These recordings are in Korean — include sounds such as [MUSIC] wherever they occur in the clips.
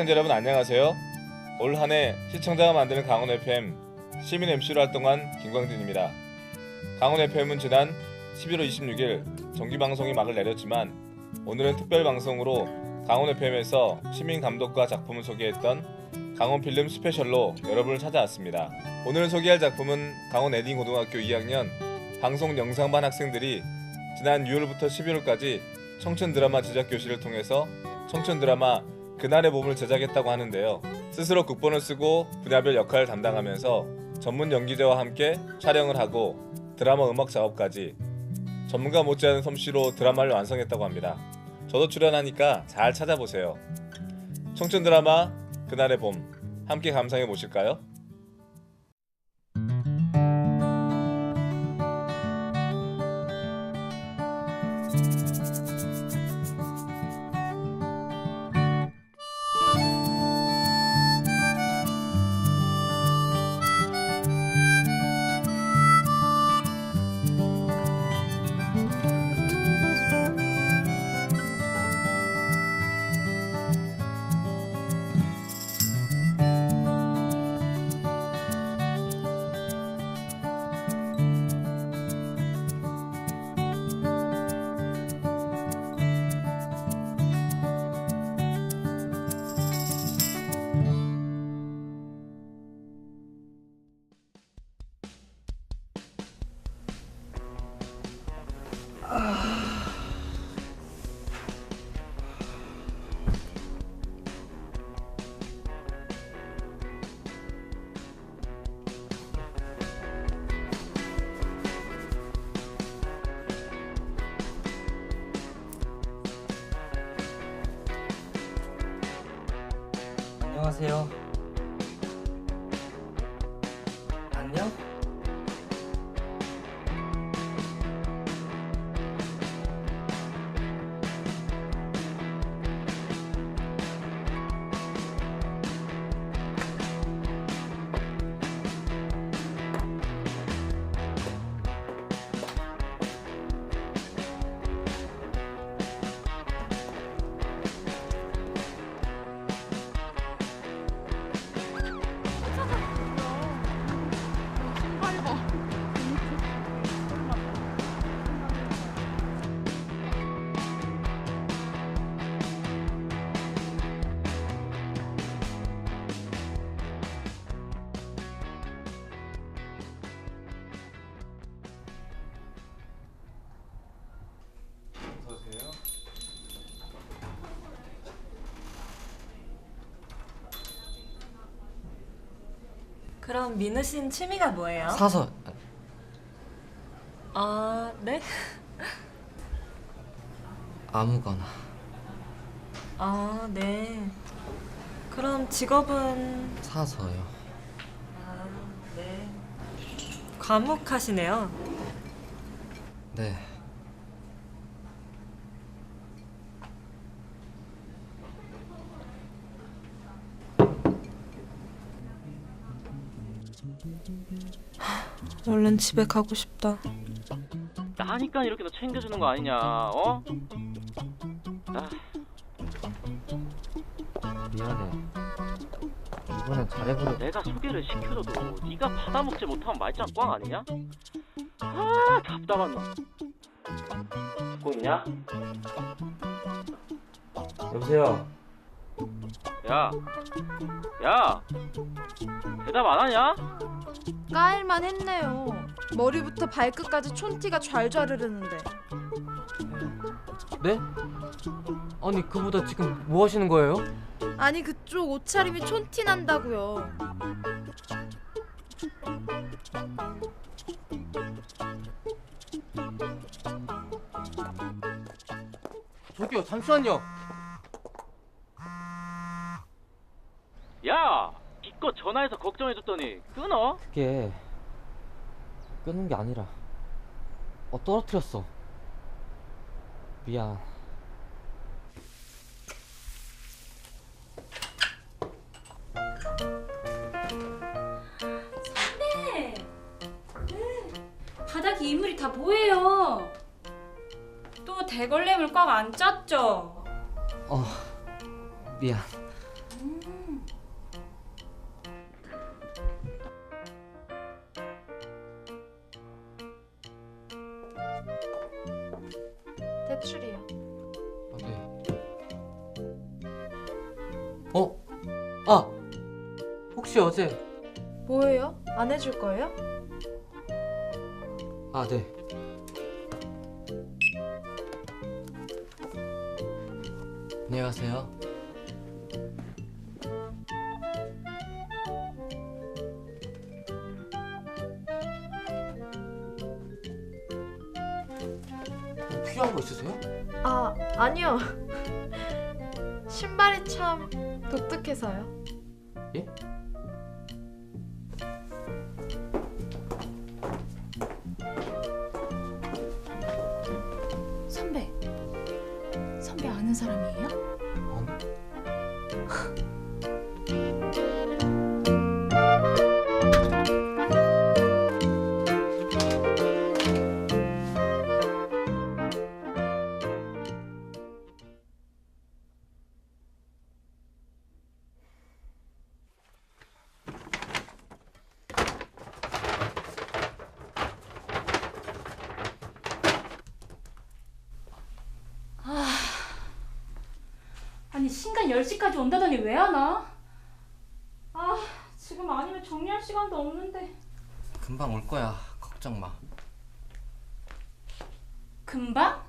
시청자 여러분 안녕하세요. 올 한 해 시청자가 만드는 강원 FM 시민 MC로 활동한 김광진입니다. 강원 FM은 지난 11월 26일 정기 방송이 막을 내렸지만 오늘은 특별 방송으로 강원 FM에서 시민 감독과 작품을 소개했던 강원 필름 스페셜로 여러분을 찾아왔습니다. 오늘 소개할 작품은 강원 에딩 고등학교 2학년 방송 영상반 학생들이 지난 6월부터 11월까지 청춘 드라마 제작 교실을 통해서 청춘 드라마 그날의 봄을 제작했다고 하는데요. 스스로 극본을 쓰고 분야별 역할을 담당하면서 전문 연기자와 함께 촬영을 하고 드라마 음악 작업까지 전문가 못지않은 솜씨로 드라마를 완성했다고 합니다. 저도 출연하니까 잘 찾아보세요. 청춘 드라마 그날의 봄 함께 감상해 보실까요? 안녕하세요. 그럼 민우 씨는 취미가 뭐예요? 사서 아, 네? 아무거나 아, 네. 그럼 직업은 사서요. 아, 네. 과묵하시네요. 네. 얼른 집에 가고 싶다. 나니까 이렇게 너 챙겨주는 거 아니냐 어? 아, 미안해. 이번엔 잘해보려. 내가 소개를 시켜줘도 네가 받아먹지 못하면 말짱 꽝 아니냐? 아 답답한 놈 듣고 있냐? 여보세요. 야, 야 대답 안 하냐? 까일만 했네요. 머리부터 발끝까지 촌티가 좌르좌르 흐르는데. 네? 아니 그보다 지금 뭐 하시는 거예요? 아니 그쪽 옷차림이 촌티 난다고요. 저기요 잠시만요. 전화해서 걱정해줬더니 끊어? 그게 끊는 게 아니라 어 떨어뜨렸어. 미안. 바닥에 이물이 다 뭐예요? 또 대걸레물 꽉안 짰죠? 어 미안. 아, 네. 어? 아! 혹시 어제 뭐예요? 안 해줄 거예요? 아, 네. 안녕하세요. 사람이에요? 10시까지 온다더니 왜 안 와? 아 지금 아니면 정리할 시간도 없는데 금방 올 거야. 걱정 마. 금방?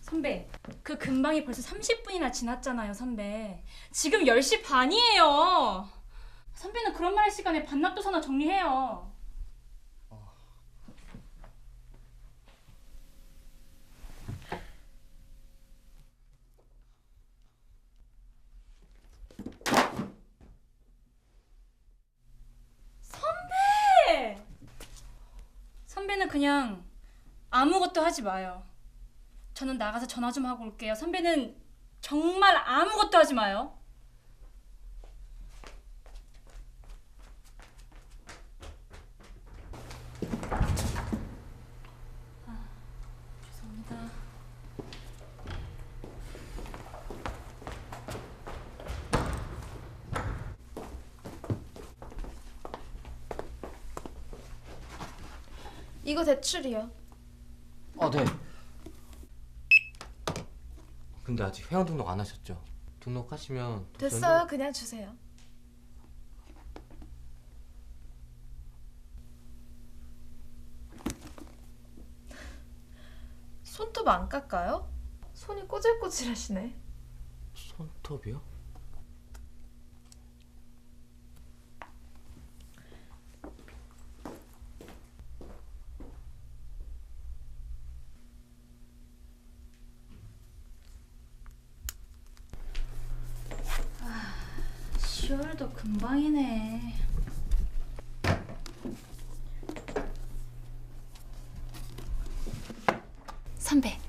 선배 그 금방이 벌써 30분이나 지났잖아요 선배 지금 10시 반이에요 선배는 그런 말 할 시간에 반납도서나 정리해요 선배! 선배는 그냥 아무것도 하지 마요 저는 나가서 전화 좀 하고 올게요. 선배는 정말 아무것도 하지 마요. 이거 대출이요. 아, 네. 근데 아직 회원 등록 안 하셨죠? 등록하시면 더 됐어요. 그냥 주세요. 손톱 안 깎아요? 손이 꼬질꼬질하시네. 손톱이요? 아, 10월도 금방이네. 선배.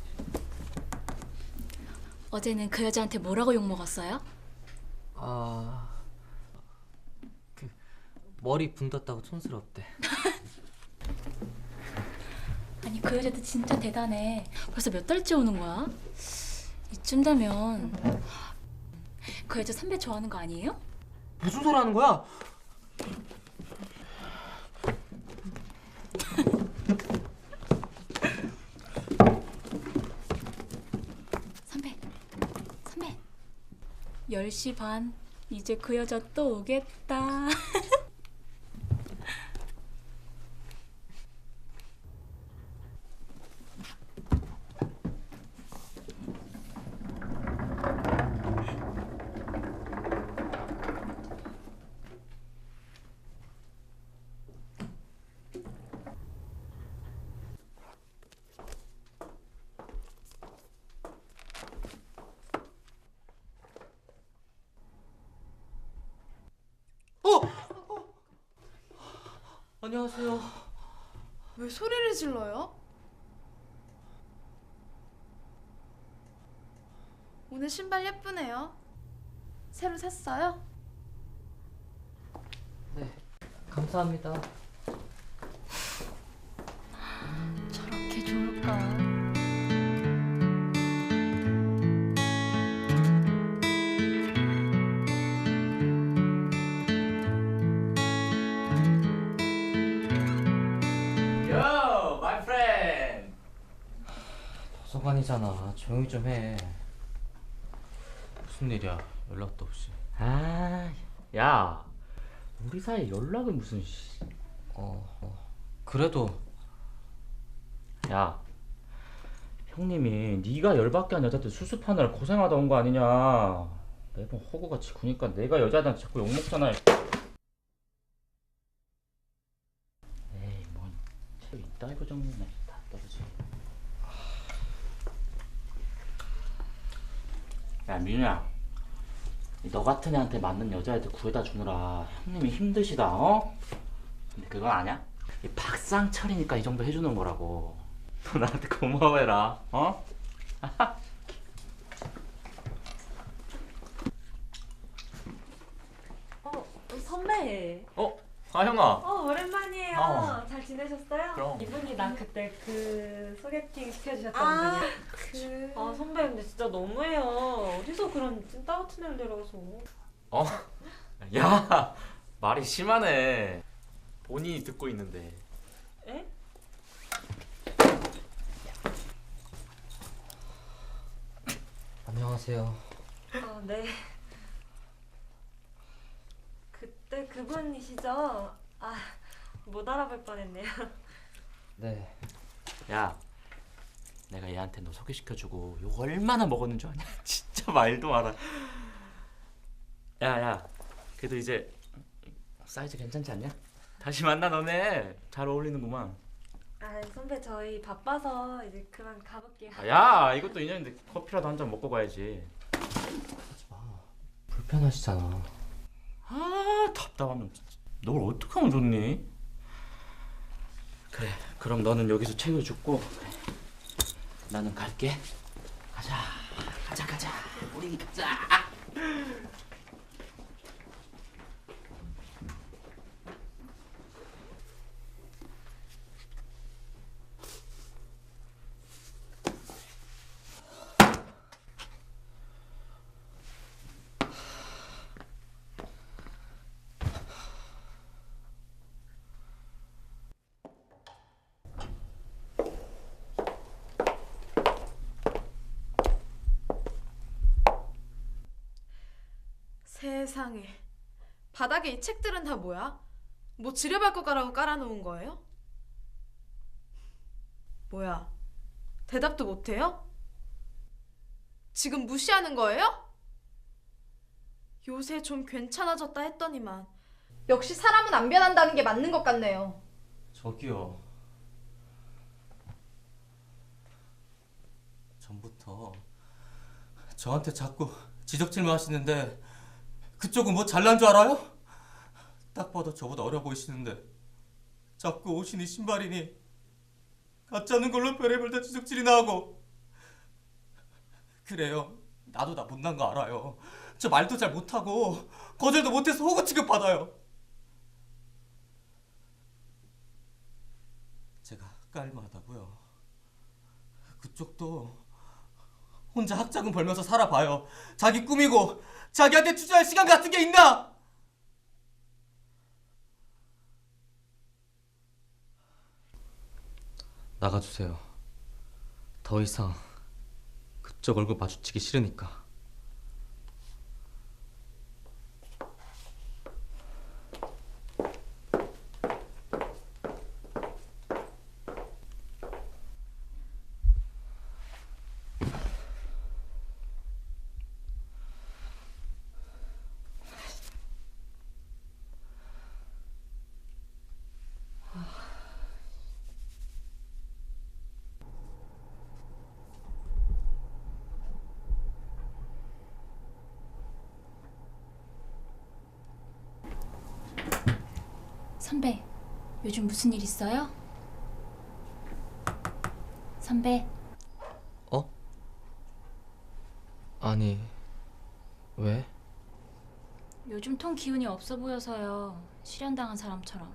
어제는 그 여자한테 뭐라고 욕 먹었어요? 아... 그 머리 분뒀다고 촌스럽대. [LAUGHS] 아니 그 여자도 진짜 대단해. 벌써 몇 달째 오는 거야? 이쯤 되면 그 여자 선배 좋아하는 거 아니에요? 무슨 소리 하는 거야? 선배, 선배. 10시 반. 이제 그 여자 또 오겠다. [LAUGHS] 어! 안녕하세요. 왜 소리를 질러요? 오늘 신발 예쁘네요. 새로 샀어요? 네, 감사합니다. 도서관이잖아. 조용히 좀 해. 무슨 일이야? 연락도 없이. 아, 야, 우리 사이 연락은 무슨 씨. 어, 어. 그래도 야, 형님이 네가 열받게 한 여자들 수습하느라 고생하다 온 거 아니냐. 매번 호구같이 구니까 내가 여자들한테 자꾸 욕먹잖아. 에이, 뭔책 이따위로 정리네. 다 떨어지. 야, 민우야. 너 같은 애한테 맞는 여자애들 구해다 주느라 형님이 힘드시다, 어? 근데 그건 아냐? 이 박상철이니까 이 정도 해주는 거라고. 너 나한테 고마워해라, 어? [LAUGHS] 어, 선배. 어? 아 형아. 어, 오랜만이에요. 어. 잘 지내셨어요? 그럼. 이분이 나 그때 그 소개팅 시켜주셨던 아, 분이요. 그... 아, 선배 근데 진짜 너무해요. 어디서 그런 찐따 같은 애를 데려와서. 어? [LAUGHS] 야, 말이 심하네. 본인이 듣고 있는데. 에? 안녕하세요. 아, 네. 그때 그분이시죠? 아, 못 알아볼 뻔했네요. [LAUGHS] 네. 야, 내가 얘한테 너 소개시켜주고 이거 얼마나 먹었는 줄 아냐? [LAUGHS] 진짜 말도 마라. 야, 야, 그래도 이제 사이즈 괜찮지 않냐? 다시 만나 너네 잘 어울리는구만. 아, 선배 저희 바빠서 이제 그만 가볼게요. 아, 야, 이것도 인연인데 커피라도 한 잔 먹고 가야지. 불편하시잖아. 아, 답답하면 진짜. 널 어떻게 하면 좋니? 그래, 그럼 너는 여기서 책을 줍고 그래. 나는 갈게. 가자, 가자, 가자. 우리 가자. 세상에. 바닥에 이 책들은 다 뭐야? 뭐 지뢰밟 거라고 깔아놓은 거예요? 뭐야? 대답도 못해요? 지금 무시하는 거예요? 요새 좀 괜찮아졌다 했더니만 역시 사람은 안 변한다는 게 맞는 것 같네요. 저기요. 전부터 저한테 자꾸 지적질만 하시는데 그쪽은 뭐 잘난 줄 알아요? 딱 봐도 저보다 어려 보이시는데 자꾸 옷이니 신발이니 않은 걸로 별의별 다 지적질이나 하고 그래요. 나도 나 못난 거 알아요. 저 말도 잘 못하고 거절도 못해서 호구 취급받아요. 제가 깔만하다고요. 그쪽도 혼자 학자금 벌면서 살아봐요. 자기 꾸미고 자기한테 투자할 시간 같은 게 있나? 나가주세요. 더 이상 그쪽 얼굴 마주치기 싫으니까. 선배, 요즘 무슨 일 있어요? 선배, 어? 아니 왜? 요즘 통 기운이 없어 보여서요. 실현당한 사람처럼.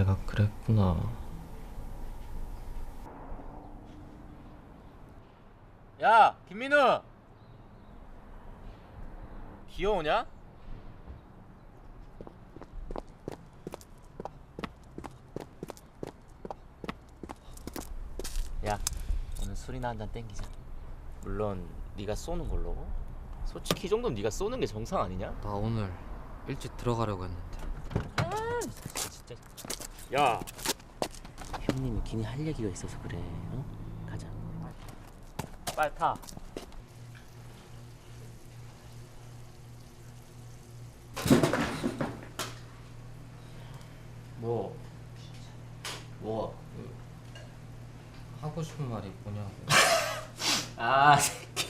내가 그랬구나. 야 김민우 귀여우냐? 야 오늘 술이나 한 잔 땡기자 물론 네가 쏘는 걸로 솔직히 이 정도면 네가 쏘는 게 정상 아니냐? 나 오늘 일찍 들어가려고 했는데 진짜 야 형님이 괜히 할 얘기가 있어서 그래 어? 가자 빨리 타 뭐? 뭐? 하고 싶은 말이 뭐냐고 [LAUGHS] 아 새끼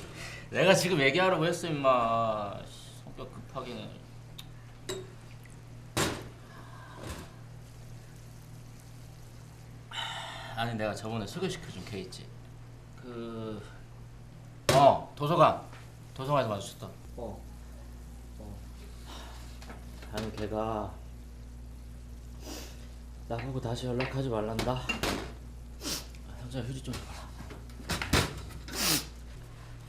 내가 지금 얘기하라고 했어 임마 씨, 성격 급하기는 아니 내가 저번에 소개시켜준 걔 있지. 그... 어. 도서관. 도서관에서 마주쳤던. 어. 아니 걔가 나보고 다시 연락하지 말란다. 현자 휴지 좀 줘라.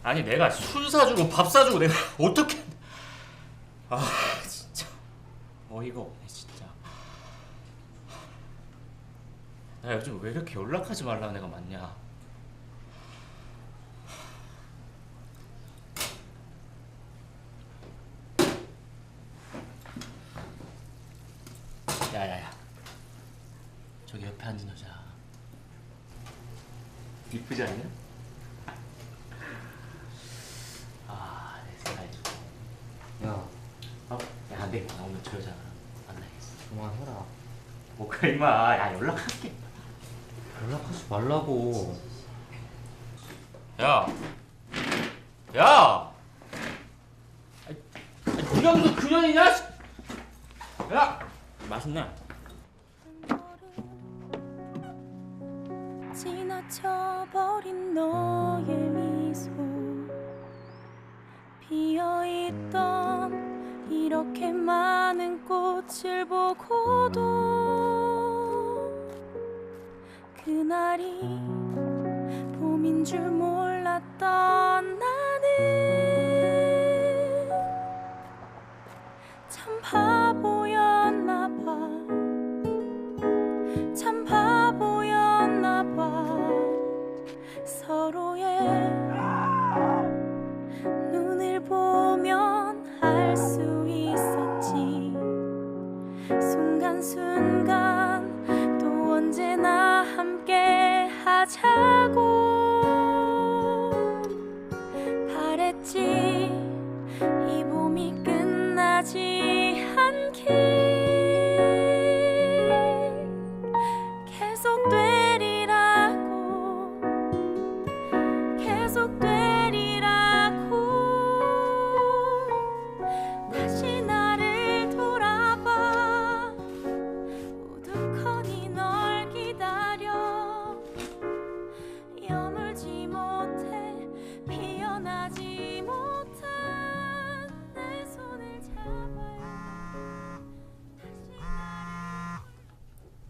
아니 내가 술 사주고 밥 사주고 내가 [LAUGHS] 어떻게 아 진짜. 어이가 없네 진짜 나 요즘 왜 이렇게 연락하지 말라는 애가 많냐 야야야 저기 옆에 앉은 여자 이쁘지 않냐? 아, 내 스타일 좋아. 야 어? 야, 안 돼. 나 오늘 저 여자 만나야겠어. 그만해라 뭐 그래, 임마. 야, 연락할게. 연락하지 말라고 야! 야! 아이, 아이, 네가 무슨 그년이냐? 씨. 야! 맛있네. 지나쳐버린 너의 미소 피어있던 이렇게 많은 꽃을 보고도 그날이 봄인 줄 몰랐던 나는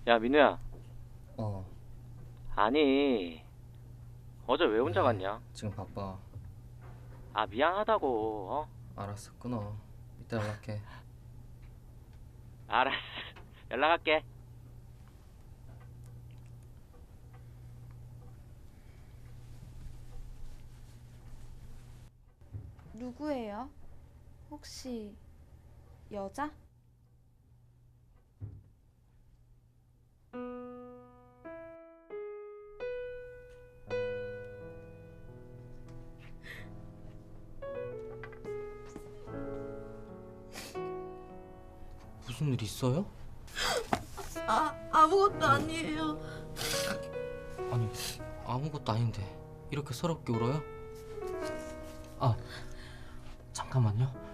야 민우야. 어. 아니 어제 왜 혼자 갔냐? 지금 바빠. 아 미안하다고 어? 알았어 끊어 이따 연락해. 알았어. [LAUGHS] 연락할게. 누구예요? 혹시 여자? 무슨 일 있어요? 아 아무것도 아니에요. 아니 아무것도 아닌데 이렇게 서럽게 울어요? 아 잠깐만요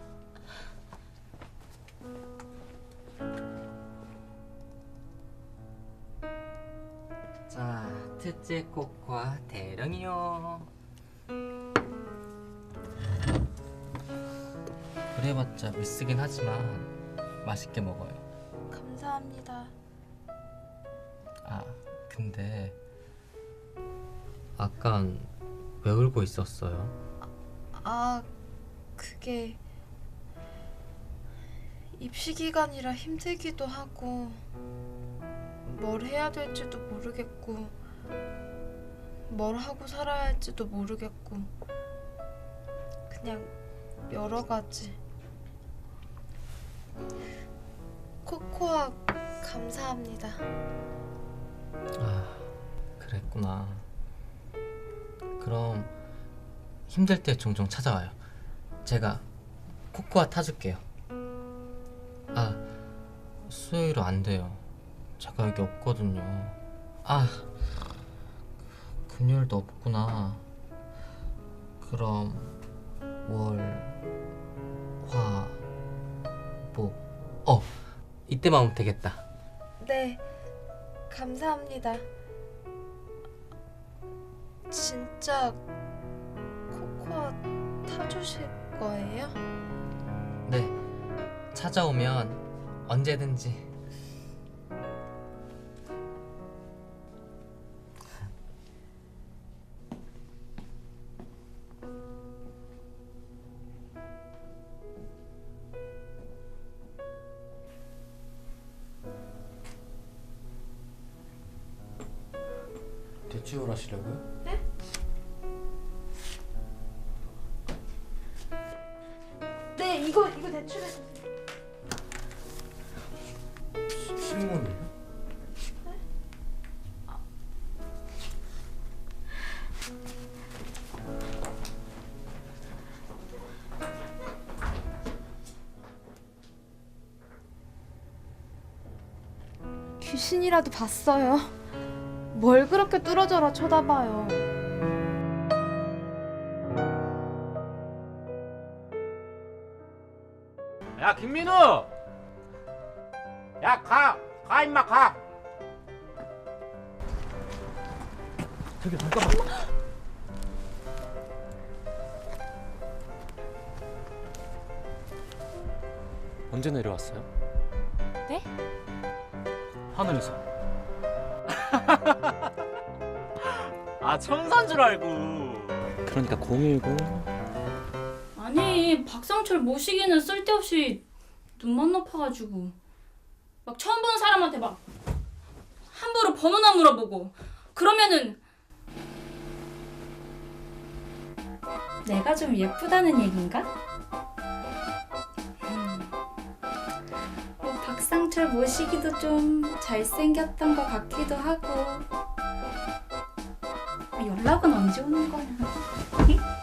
셋째 꽃과 대령이요. 그래봤자 비쓰긴 하지만 맛있게 먹어요. 감사합니다. 아 근데 아깐 왜 울고 있었어요? 아, 아 그게 입시 기간이라 힘들기도 하고 뭘 해야 될지도 모르겠고 뭘 하고 살아야 할지도 모르겠고 그냥 여러 가지 코코아 감사합니다. 아 그랬구나. 그럼 힘들 때 종종 찾아와요. 제가 코코아 타줄게요. 아 수요일은 안 돼요. 제가 여기 없거든요. 아 금요일도 없구나. 그럼 월, 화, 목. 어 이때만 오면 되겠다. 네, 감사합니다. 진짜 코코아 타주실 거예요? 네, 찾아오면 언제든지. 귀신이라도 봤어요. 뭘 그렇게 뚫어져라 쳐다봐요. 야 김민우 야 가 가 임마 가 저기 잠깐만 언제 내려왔어요? 네? 하늘에서. [LAUGHS] 아 천사인 줄 알고 그러니까 010. 아니 박상철 모시기는 쓸데없이 눈만 높아가지고 막 처음 보는 사람한테 막 함부로 번호나 물어보고 그러면은 내가 좀 예쁘다는 얘긴가? 박상철 모시기도 좀 잘생겼던 것 같기도 하고 연락은 언제 오는 거야?